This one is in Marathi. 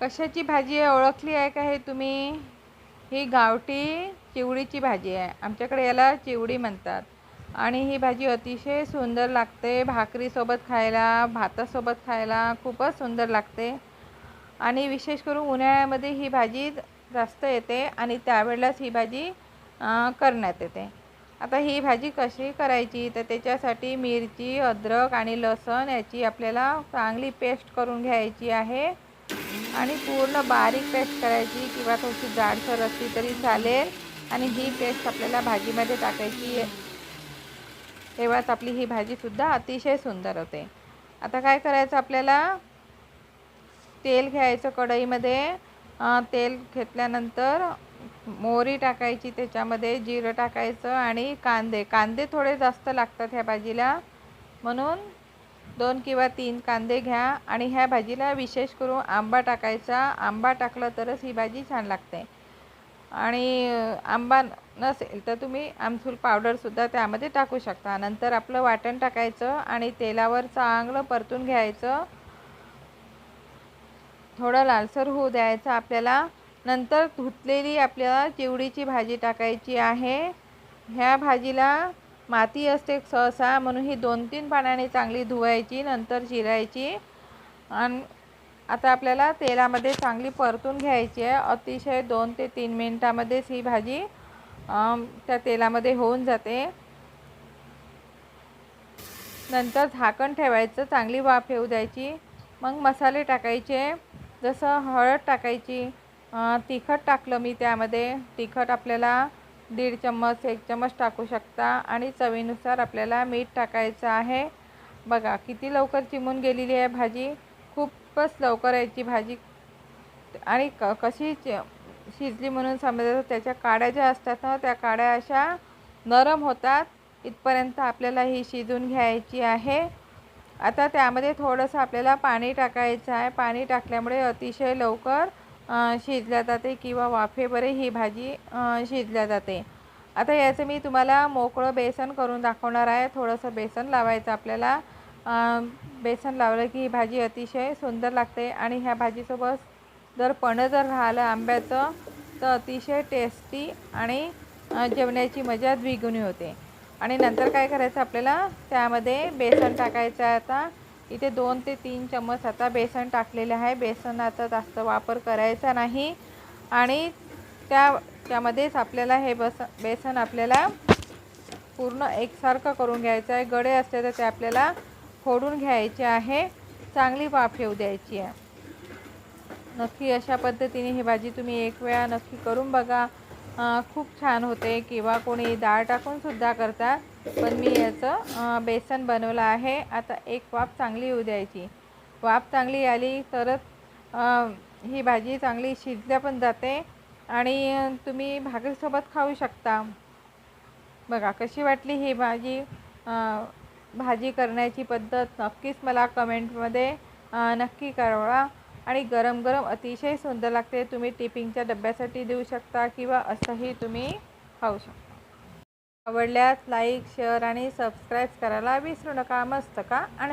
कशाची भाजी आहे? ओळखली आहे का हे तुम्ही? ही गावठी चिवडीची भाजी आहे. आमच्याकडे याला चिवडी म्हणतात. आणि ही भाजी अतिशय सुंदर लागते. भाकरीसोबत खायला भातासोबत खायला खूपच सुंदर लागते. आणि विशेष करून उन्हाळ्यामध्ये ही भाजी जास्त येते आणि त्यावेळेलाच ही भाजी करण्यात येते. आता ही भाजी कशी करायची? तर त्याच्यासाठी मिरची अद्रक आणि लसण याची आपल्याला चांगली पेस्ट करून घ्यायची आहे. आणि पूर्ण बारीक पेस्ट करायची किंवा थोडीशी जाडसर असली तरी चालेल. आणि ही पेस्ट आपल्याला भाजीमध्ये टाकायची तेव्हाच आपली ही भाजीसुद्धा अतिशय सुंदर होते. आता काय करायचं आपल्याला? तेल घ्यायचं कढईमध्ये. तेल घेतल्यानंतर मोहरी टाकायची त्याच्यामध्ये जिरं टाकायचं आणि कांदे. कांदे थोडे जास्त लागतात ह्या भाजीला. म्हणून दोन किंवा तीन कांदे घ्या आणि ह्या भाजीला विशेष करून आंबा टाकायचा. आंबा टाकलं तरच ही भाजी छान लागते. आणि आंबा नसेल तर तुम्ही आमसूल पावडरसुद्धा त्यामध्ये टाकू शकता. नंतर आपलं वाटण टाकायचं आणि तेलावर चांगलं परतून घ्यायचं. थोडं लालसर होऊ द्यायचं आपल्याला. नंतर धुतलेली आपल्याला चिवडीची भाजी टाकायची आहे. ह्या भाजीला माती असते सहसा म्हणून ही दोन तीन पाण्याने चांगली धुवायची नंतर चिरायची. आणि आता आपल्याला तेलामध्ये चांगली परतून घ्यायची आहे. अतिशय दोन ते तीन मिनटामध्येच ही भाजी त्या तेलामध्ये होऊन जाते. नंतर झाकण ठेवायचं चांगली वाफ येऊ द्यायची. मग मसाले टाकायचे जसं हळद टाकायची तिखट टाकलं मी त्यामध्ये. तिखट आपल्याला दीड चम्मच एक चम्मच टाकू शकता. आणि चवीनुसार आपल्याला मीठ टाकायचं आहे. बघा किती लवकर चिमून गेलेली आहे भाजी. खूपच लवकर यायची भाजी. आणि क कशी शिजली म्हणून समजायचं त्याच्या काड्या ज्या असतात ना त्या काड्या अशा नरम होतात. इथपर्यंत आपल्याला ही शिजून घ्यायची आहे. आता त्यामध्ये थोडंसं आपल्याला पाणी टाकायचं आहे. पाणी टाकल्यामुळे अतिशय लवकर शिजल्या जाते किंवा वाफेवरही ही भाजी शिजल्या जाते. आता याचं मी तुम्हाला मोकळं बेसन करून दाखवणार आहे. थोडंसं बेसन लावायचं आपल्याला. बेसन लावलं की ही भाजी अतिशय सुंदर लागते आणि ह्या भाजीसोबत जर पणं जर राहिलं आंब्याचं तर अतिशय टेस्टी आणि जेवण्याची मजा द्विगुणी होते. आणि नंतर काय करायचं आपल्याला? त्यामध्ये बेसन टाकायचं आहे आता. इथे दोन ते तीन चम्मच आता बेसन टाकलेले आहे. बेसनाचा जास्त वापर करायचा नाही. आणि त्या त्यामध्येच आपल्याला हे बस बेसन आपल्याला पूर्ण एकसारखं करून घ्यायचं आहे. गडे असले तर ते आपल्याला फोडून घ्यायचे आहे. चांगली वाफ येऊ द्यायची आहे. नक्की अशा पद्धतीने ही भाजी तुम्ही एक वेळा नक्की करून बघा. खूप छान होते. किंवा कोणी डाळ टाकूनसुद्धा करतात पण मी याचं बेसन बनवलं आहे. आता एक वाफ चांगली येऊ द्यायची. वाफ चांगली आली तरच ही भाजी चांगली शिजल्या पण जाते आणि तुम्ही भाकरीसोबत खाऊ शकता. बघा कशी वाटली ही भाजी? भाजी करण्याची पद्धत नक्कीच मला कमेंटमध्ये नक्की कळवा. आणि गरम गरम अतिशय सुंदर लागते. तुम्ही टिपिंगच्या डब्यासाठी देऊ शकता किंवा असंही तुम्ही खाऊ शकता. आवडल्यास लाईक शेअर आणि सबस्क्राईब करायला विसरू नका. मस्त का? आणि